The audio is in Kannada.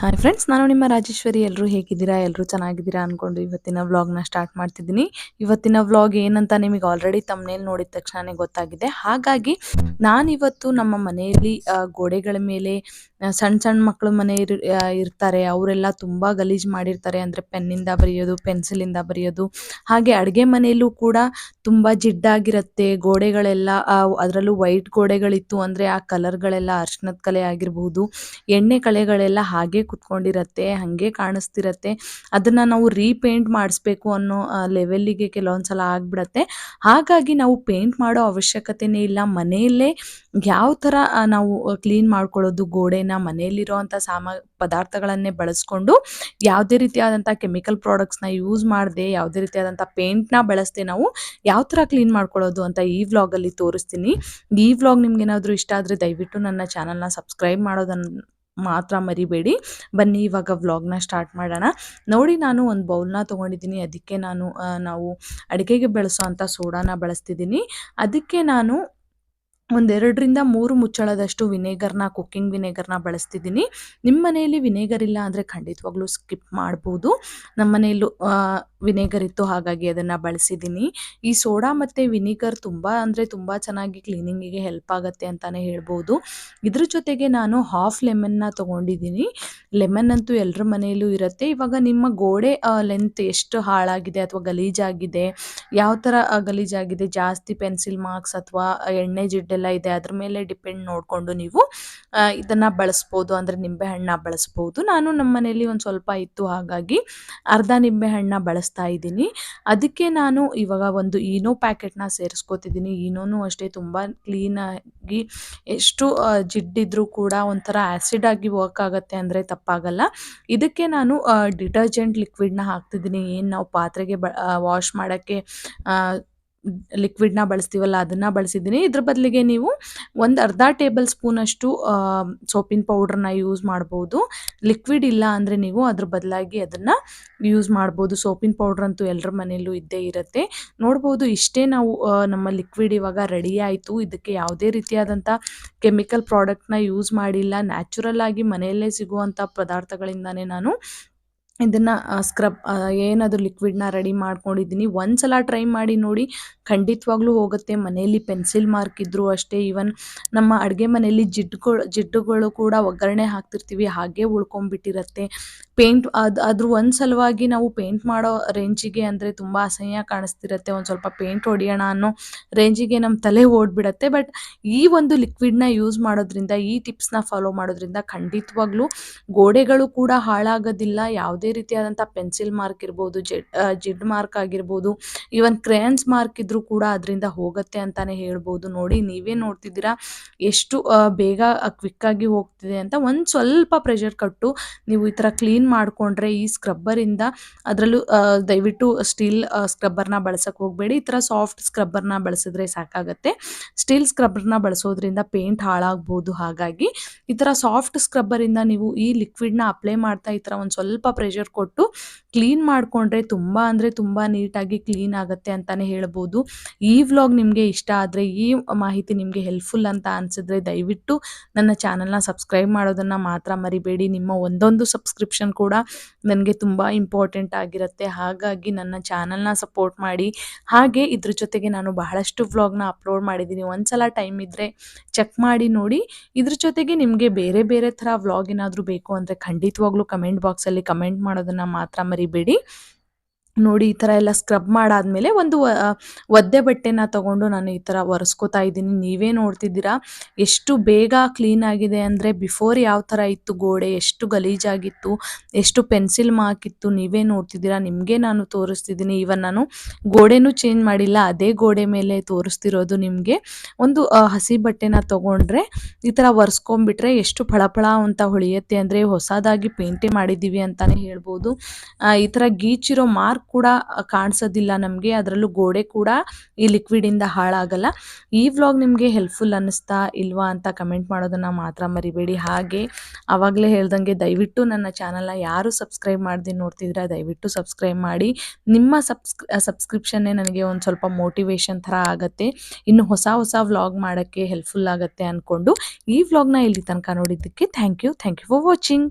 ಹಾಯ್ ಫ್ರೆಂಡ್ಸ್ ನಾನು ನಿಮ್ಮ ರಾಜೇಶ್ವರಿ. ಎಲ್ಲರೂ ಹೇಗಿದ್ದೀರಾ? ಎಲ್ಲರೂ ಚೆನ್ನಾಗಿದ್ದೀರಾ ಅಂದ್ಕೊಂಡು ಇವತ್ತಿನ ವ್ಲಾಗ್ನ ಸ್ಟಾರ್ಟ್ ಮಾಡ್ತಿದ್ದೀನಿ. ಇವತ್ತಿನ ವ್ಲಾಗ್ ಏನಂತ ನಿಮಗೆ ಆಲ್ರೆಡಿ ತಮ್ಮನೇಲಿ ನೋಡಿದ ತಕ್ಷಣನೇ ಗೊತ್ತಾಗಿದೆ. ಹಾಗಾಗಿ ನಾನಿವತ್ತು ನಮ್ಮ ಮನೆಯಲ್ಲಿ ಗೋಡೆಗಳ ಮೇಲೆ ಸಣ್ಣ ಸಣ್ಣ ಮಕ್ಕಳು ಮನೆ ಇರ್ತಾರೆ. ಅವರೆಲ್ಲ ತುಂಬ ಗಲೀಜು ಮಾಡಿರ್ತಾರೆ. ಅಂದರೆ ಪೆನ್ನಿಂದ ಬರೆಯೋದು, ಪೆನ್ಸಿಲಿಂದ ಬರೆಯೋದು. ಹಾಗೆ ಅಡುಗೆ ಮನೆಯಲ್ಲೂ ಕೂಡ ತುಂಬ ಜಿಡ್ಡಾಗಿರುತ್ತೆ. ಗೋಡೆಗಳೆಲ್ಲ ಅದರಲ್ಲೂ ವೈಟ್ ಗೋಡೆಗಳಿತ್ತು ಅಂದರೆ ಆ ಕಲರ್ಗಳೆಲ್ಲ ಅರ್ಶಿನದ ಕಲೆ ಆಗಿರಬಹುದು. ಎಣ್ಣೆ ಕಲೆಗಳೆಲ್ಲ ಹಾಗೆ ಕುತ್ಕೊಂಡಿರತ್ತೆ, ಹಾಗೆ ಕಾಣಿಸ್ತಿರತ್ತೆ, ಅದನ್ನು ನಾವು ರೀಪೇಂಟ್ ಮಾಡಿಸ್ಬೇಕು ಅನ್ನೋ ಲೆವೆಲ್ಲಿಗೆ ಕೆಲವೊಂದ್ಸಲ ಆಗ್ಬಿಡತ್ತೆ. ಹಾಗಾಗಿ ನಾವು ಪೇಂಟ್ ಮಾಡೋ ಅವಶ್ಯಕತೆನೇ ಇಲ್ಲ. ಮನೆಯಲ್ಲೇ ಯಾವ ಥರ ನಾವು ಕ್ಲೀನ್ ಮಾಡ್ಕೊಳ್ಳೋದು, ಗೋಡೆನ ಮನೆಯಲ್ಲಿರೋವಂಥ ಸಾಮಾ, ಪದಾರ್ಥಗಳನ್ನೇ ಬಳಸ್ಕೊಂಡು ಯಾವುದೇ ರೀತಿಯಾದಂಥ ಕೆಮಿಕಲ್ ಪ್ರಾಡಕ್ಟ್ಸ್ನ ಯೂಸ್ ಮಾಡದೆ, ಯಾವುದೇ ರೀತಿಯಾದಂಥ ಪೇಂಟ್ನ ಬಳಸದೆ ನಾವು ಯಾವ ಥರ ಕ್ಲೀನ್ ಮಾಡ್ಕೊಳ್ಳೋದು ಅಂತ ಈ ವ್ಲಾಗಲ್ಲಿ ತೋರಿಸ್ತೀನಿ. ಈ ವ್ಲಾಗ್ ನಿಮ್ಗೆ ಏನಾದರೂ ಇಷ್ಟ ಆದರೆ ದಯವಿಟ್ಟು ನನ್ನ ಚಾನಲ್ನ ಸಬ್ಸ್ಕ್ರೈಬ್ ಮಾಡೋದನ್ನು ಮಾತ್ರ ಮರಿಬೇಡಿ. ಬನ್ನಿ, ಇವಾಗ ವ್ಲಾಗ್ನ ಸ್ಟಾರ್ಟ್ ಮಾಡೋಣ. ನೋಡಿ, ನಾನು ಒಂದು ಬೌಲ್ನ ತೊಗೊಂಡಿದ್ದೀನಿ. ಅದಕ್ಕೆ ನಾನು ನಾವು ಅಡುಗೆಗೆ ಬಳಸೋ ಅಂಥ ಸೋಡಾನ ಬಳಸ್ತಿದ್ದೀನಿ. ಅದಕ್ಕೆ ನಾನು ಒಂದೆರಡರಿಂದ ಮೂರು ಮುಚ್ಚಳದಷ್ಟು ವಿನೇಗರ್ನ, ಕುಕ್ಕಿಂಗ್ ವಿನೇಗರ್ನ ಬಳಸ್ತಿದ್ದೀನಿ. ನಿಮ್ಮ ಮನೆಯಲ್ಲಿ ವಿನೇಗರ್ ಇಲ್ಲ ಅಂದರೆ ಖಂಡಿತವಾಗ್ಲೂ ಸ್ಕಿಪ್ ಮಾಡ್ಬೋದು. ನಮ್ಮ ಮನೆಯಲ್ಲೂ ವಿನೇಗರ್ ಇತ್ತು, ಹಾಗಾಗಿ ಅದನ್ನು ಬಳಸಿದ್ದೀನಿ. ಈ ಸೋಡಾ ಮತ್ತು ವಿನಿಗರ್ ತುಂಬ ಅಂದರೆ ತುಂಬ ಚೆನ್ನಾಗಿ ಕ್ಲೀನಿಂಗಿಗೆ ಹೆಲ್ಪ್ ಆಗುತ್ತೆ ಅಂತಲೇ ಹೇಳ್ಬೋದು. ಇದ್ರ ಜೊತೆಗೆ ನಾನು ಹಾಫ್ ಲೆಮನ್ನ ತೊಗೊಂಡಿದ್ದೀನಿ. ಲೆಮನ್ ಅಂತೂ ಎಲ್ಲರ ಮನೆಯಲ್ಲೂ ಇರುತ್ತೆ. ಇವಾಗ ನಿಮ್ಮ ಗೋಡೆ ಲೆಂತ್ ಎಷ್ಟು ಹಾಳಾಗಿದೆ ಅಥವಾ ಗಲೀಜಾಗಿದೆ? ಯಾವ ಥರ ಗಲೀಜಾಗಿದೆ? ಜಾಸ್ತಿ ಪೆನ್ಸಿಲ್ ಮಾರ್ಕ್ಸ್ ಅಥವಾ ಎಣ್ಣೆ ಜಿಡ್ಡೆಲ್ಲ ಇದೆ, ಅದ್ರ ಮೇಲೆ ಡಿಪೆಂಡ್ ನೋಡಿಕೊಂಡು ನೀವು ಇದನ್ನ ಬಳಸ್ಬೋದು. ಅಂದರೆ ನಿಂಬೆಹಣ್ಣ ಬಳಸ್ಬೋದು. ನಾನು ನಮ್ಮ ಮನೇಲಿ ಒಂದು ಸ್ವಲ್ಪ ಇತ್ತು, ಹಾಗಾಗಿ ಅರ್ಧ ನಿಂಬೆಹಣ್ಣ ಬಳಸ್ತಾ ಇದ್ದೀನಿ. ಅದಕ್ಕೆ ನಾನು ಇವಾಗ ಒಂದು ಈನೋ ಪ್ಯಾಕೆಟ್ನ ಸೇರಿಸ್ಕೋತಿದ್ದೀನಿ. ಈನೋನು ಅಷ್ಟೇ ತುಂಬ ಕ್ಲೀನಾಗಿ ಎಷ್ಟು ಜಿಡ್ಡಿದ್ರೂ ಕೂಡ ಒಂಥರ ಆ್ಯಸಿಡ್ ಆಗಿ ವರ್ಕ್ ಆಗುತ್ತೆ ಅಂದರೆ ತಪ್ಪಾಗಲ್ಲ. ಇದಕ್ಕೆ ನಾನು ಡಿಟರ್ಜೆಂಟ್ ಲಿಕ್ವಿಡ್ನ ಹಾಕ್ತಿದ್ದೀನಿ. ಏನು ನಾವು ಪಾತ್ರೆಗೆ ವಾಶ್ ಮಾಡೋಕ್ಕೆ ಲಿಕ್ವಿಡ್ನ ಬಳಸ್ತೀವಲ್ಲ, ಅದನ್ನು ಬಳಸಿದ್ದೀನಿ. ಇದ್ರ ಬದಲಿಗೆ ನೀವು ಒಂದು ಅರ್ಧ ಟೇಬಲ್ ಸ್ಪೂನಷ್ಟು ಸೋಪಿನ ಪೌಡ್ರನ್ನ ಯೂಸ್ ಮಾಡ್ಬೋದು. ಲಿಕ್ವಿಡ್ ಇಲ್ಲ ಅಂದರೆ ನೀವು ಅದ್ರ ಬದಲಾಗಿ ಅದನ್ನು ಯೂಸ್ ಮಾಡ್ಬೋದು. ಸೋಪಿನ ಪೌಡ್ರ್ ಅಂತೂ ಎಲ್ಲರ ಮನೆಯಲ್ಲೂ ಇದ್ದೇ ಇರುತ್ತೆ. ನೋಡ್ಬೋದು, ಇಷ್ಟೇ ನಾವು ನಮ್ಮ ಲಿಕ್ವಿಡ್ ಇವಾಗ ರೆಡಿ ಆಯಿತು. ಇದಕ್ಕೆ ಯಾವುದೇ ರೀತಿಯಾದಂಥ ಕೆಮಿಕಲ್ ಪ್ರಾಡಕ್ಟ್ನ ಯೂಸ್ ಮಾಡಿಲ್ಲ. ನ್ಯಾಚುರಲ್ ಆಗಿ ಮನೆಯಲ್ಲೇ ಸಿಗುವಂಥ ಪದಾರ್ಥಗಳಿಂದಾನೇ ನಾನು ಇದನ್ನು ಸ್ಕ್ರಬ್ ಏನಾದರೂ ಲಿಕ್ವಿಡ್ನ ರೆಡಿ ಮಾಡ್ಕೊಂಡಿದ್ದೀನಿ ಒಂದ್ಸಲ ಟ್ರೈ ಮಾಡಿ ನೋಡಿ, ಖಂಡಿತವಾಗ್ಲೂ ಹೋಗುತ್ತೆ. ಮನೆಯಲ್ಲಿ ಪೆನ್ಸಿಲ್ ಮಾರ್ಕ್ ಇದ್ದರೂ ಅಷ್ಟೇ ಈವನ್ ನಮ್ಮ ಅಡುಗೆ ಮನೆಯಲ್ಲಿ ಜಿಡ್ಡುಗಳು ಜಿಡ್ಡುಗಳು ಕೂಡ ಒಗ್ಗರಣೆ ಹಾಕ್ತಿರ್ತೀವಿ, ಹಾಗೆ ಉಳ್ಕೊಂಡ್ಬಿಟ್ಟಿರತ್ತೆ. ಪೇಂಟ್ ಅದು, ಅದ್ರ ಒಂದು ಸಲುವಾಗಿ ನಾವು ಪೇಂಟ್ ಮಾಡೋ ರೇಂಜಿಗೆ ಅಂದರೆ ತುಂಬ ಅಸಹ್ಯ ಕಾಣಿಸ್ತಿರತ್ತೆ. ಒಂದು ಸ್ವಲ್ಪ ಪೇಂಟ್ ಹೊಡಿಯೋಣ ಅನ್ನೋ ರೇಂಜಿಗೆ ನಮ್ಮ ತಲೆ ಓಡ್ಬಿಡತ್ತೆ. ಬಟ್ ಈ ಒಂದು ಲಿಕ್ವಿಡ್ನ ಯೂಸ್ ಮಾಡೋದ್ರಿಂದ, ಈ ಟಿಪ್ಸ್ನ ಫಾಲೋ ಮಾಡೋದ್ರಿಂದ ಖಂಡಿತವಾಗ್ಲೂ ಗೋಡೆಗಳು ಕೂಡ ಹಾಳಾಗೋದಿಲ್ಲ. ಯಾವುದೇ ರೀತಿಯಾದಂಥ ಪೆನ್ಸಿಲ್ ಮಾರ್ಕ್ ಇರ್ಬೋದು ಜೆಡ್ ಜಿಡ್ ಮಾರ್ಕ್ ಆಗಿರ್ಬೋದು ಈವನ್ ಕ್ರೇಯನ್ಸ್ ಮಾರ್ಕ್ ಇದ್ರೂ ಕೂಡ ಅದರಿಂದ ಹೋಗುತ್ತೆ ಅಂತಾನೆ ಹೇಳ್ಬೋದು. ನೋಡಿ, ನೀವೇ ನೋಡ್ತಿದ್ದೀರಾ ಎಷ್ಟು ಬೇಗ ಕ್ವಿಕ್ಕಾಗಿ ಹೋಗ್ತಿದೆ ಅಂತ. ಒಂದು ಸ್ವಲ್ಪ ಪ್ರೆಷರ್ ಕಟ್ಟು ನೀವು ಈ ಥರ ಕ್ಲೀನ್ ಮಾಡಿಕೊಂಡ್ರೆ ಈ ಸ್ಕ್ರಬ್ಬರಿಂದ ಅದರಲ್ಲೂ ದಯವಿಟ್ಟು ಸ್ಟೀಲ್ ಸ್ಕ್ರಬ್ಬರ್ನ ಬಳಸಕ್ಕೆ ಹೋಗಬೇಡಿ. ಈ ಥರ ಸಾಫ್ಟ್ ಸ್ಕ್ರಬ್ಬರ್ನ ಬಳಸಿದ್ರೆ ಸಾಕಾಗತ್ತೆ. ಸ್ಟೀಲ್ ಸ್ಕ್ರಬ್ಬರ್ನ ಬಳಸೋದ್ರಿಂದ ಪೇಂಟ್ ಹಾಳಾಗ್ಬೋದು ಹಾಗಾಗಿ. ಈ ಥರ ಸಾಫ್ಟ್ ಸ್ಕ್ರಬ್ಬರಿಂದ ನೀವು ಈ ಲಿಕ್ವಿಡ್ನ ಅಪ್ಲೈ ಮಾಡ್ತಾ ಈ ಥರ ಒಂದು ಸ್ವಲ್ಪ ಪ್ರೆಷರ್ ಕೊಟ್ಟು ಕ್ಲೀನ್ ಮಾಡಿಕೊಂಡ್ರೆ ತುಂಬ ಅಂದರೆ ತುಂಬ ನೀಟಾಗಿ ಕ್ಲೀನ್ ಆಗುತ್ತೆ ಅಂತಲೇ ಹೇಳ್ಬೋದು. ಈ ವ್ಲಾಗ್ ನಿಮಗೆ ಇಷ್ಟ ಆದರೆ, ಈ ಮಾಹಿತಿ ನಿಮಗೆ ಹೆಲ್ಪ್ಫುಲ್ ಅಂತ ಅನಿಸಿದ್ರೆ ದಯವಿಟ್ಟು ನನ್ನ ಚಾನಲ್ನ ಸಬ್ಸ್ಕ್ರೈಬ್ ಮಾಡೋದನ್ನು ಮಾತ್ರ ಮರಿಬೇಡಿ. ನಿಮ್ಮ ಒಂದೊಂದು ಸಬ್ಸ್ಕ್ರಿಪ್ಷನ್ ಕೂಡ ನನಗೆ ತುಂಬ ಇಂಪಾರ್ಟೆಂಟ್ ಆಗಿರುತ್ತೆ. ಹಾಗಾಗಿ ನನ್ನ ಚಾನಲ್ನ ಸಪೋರ್ಟ್ ಮಾಡಿ. ಹಾಗೆ ಇದ್ರ ಜೊತೆಗೆ ನಾನು ಬಹಳಷ್ಟು ವ್ಲಾಗ್ನ ಅಪ್ಲೋಡ್ ಮಾಡಿದ್ದೀನಿ ಒಂದ್ಸಲ ಟೈಮ್ ಇದ್ದರೆ ಚೆಕ್ ಮಾಡಿ ನೋಡಿ. ಇದ್ರ ಜೊತೆಗೆ ನಿಮಗೆ ಬೇರೆ ಬೇರೆ ಥರ ವ್ಲಾಗ್ ಏನಾದರೂ ಬೇಕು ಅಂದರೆ ಖಂಡಿತವಾಗ್ಲೂ ಕಮೆಂಟ್ ಬಾಕ್ಸಲ್ಲಿ ಕಮೆಂಟ್ ಮಾಡೋದನ್ನು ಮಾತ್ರ ಮರಿಬೇಡಿ. ನೋಡಿ ಈ ಥರ ಎಲ್ಲ ಸ್ಕ್ರಬ್ ಮಾಡಾದ್ಮೇಲೆ ಒಂದು ಒದ್ದೆ ಬಟ್ಟೆನ ತಗೊಂಡು ನಾನು ಈ ಥರ ಒರೆಸ್ಕೋತಾ ಇದ್ದೀನಿ. ನೀವೇ ನೋಡ್ತಿದ್ದೀರಾ ಎಷ್ಟು ಬೇಗ ಕ್ಲೀನ್ ಆಗಿದೆ ಅಂದರೆ ಬಿಫೋರ್ ಯಾವ ಥರ ಇತ್ತು ಗೋಡೆ, ಎಷ್ಟು ಗಲೀಜಾಗಿತ್ತು, ಎಷ್ಟು ಪೆನ್ಸಿಲ್ ಮಾರ್ಕ್ ಇತ್ತು ನೀವೇ ನೋಡ್ತಿದ್ದೀರಾ. ನಿಮಗೆ ನಾನು ತೋರಿಸ್ತಿದ್ದೀನಿ. ಈವನ್ ನಾನು ಗೋಡೆನೂ ಚೇಂಜ್ ಮಾಡಿಲ್ಲ, ಅದೇ ಗೋಡೆ ಮೇಲೆ ತೋರಿಸ್ತಿರೋದು ನಿಮಗೆ. ಒಂದು ಹಸಿ ಬಟ್ಟೆನ ತಗೊಂಡ್ರೆ ಈ ಥರ ಒರೆಸ್ಕೊಂಡ್ಬಿಟ್ರೆ ಎಷ್ಟು ಫಳಫಳ ಅಂತ ಹೊಳೆಯುತ್ತೆ ಅಂದರೆ ಹೊಸದಾಗಿ ಪೇಂಟೇ ಮಾಡಿದ್ದೀವಿ ಅಂತಲೇ ಹೇಳ್ಬೋದು. ಈ ಥರ ಗೀಚಿರೋ ಮಾರ್ಕ್ ಕೂಡ ಕಾಣಿಸೋದಿಲ್ಲ ನಮಗೆ. ಅದರಲ್ಲೂ ಗೋಡೆ ಕೂಡ ಈ ಲಿಕ್ವಿಡಿಂದ ಹಾಳಾಗಲ್ಲ. ಈ ವ್ಲಾಗ್ ನಿಮಗೆ ಹೆಲ್ಪ್ಫುಲ್ ಅನ್ನಿಸ್ತಾ ಇಲ್ವಾ ಅಂತ ಕಮೆಂಟ್ ಮಾಡೋದನ್ನು ಮಾತ್ರ ಮರಿಬೇಡಿ. ಹಾಗೆ ಆವಾಗಲೇ ಹೇಳ್ದಂಗೆ ದಯವಿಟ್ಟು ನನ್ನ ಚಾನಲ್ನ ಯಾರು ಸಬ್ಸ್ಕ್ರೈಬ್ ಮಾಡಿದೆ ನೋಡ್ತಿದ್ರೆ ದಯವಿಟ್ಟು ಸಬ್ಸ್ಕ್ರೈಬ್ ಮಾಡಿ. ನಿಮ್ಮ ಸಬ್ಸ್ಕ್ ಸಬ್ಸ್ಕ್ರಿಪ್ಷನ್ನೇ ನನಗೆ ಒಂದು ಸ್ವಲ್ಪ ಮೋಟಿವೇಶನ್ ಥರ ಆಗುತ್ತೆ. ಇನ್ನು ಹೊಸ ಹೊಸ ವ್ಲಾಗ್ ಮಾಡೋಕ್ಕೆ ಹೆಲ್ಪ್ಫುಲ್ ಆಗುತ್ತೆ ಅಂದ್ಕೊಂಡು ಈ ವ್ಲಾಗ್ನ ಇಲ್ಲಿ ತನಕ ನೋಡಿದ್ದಕ್ಕೆ thank you thank you for watching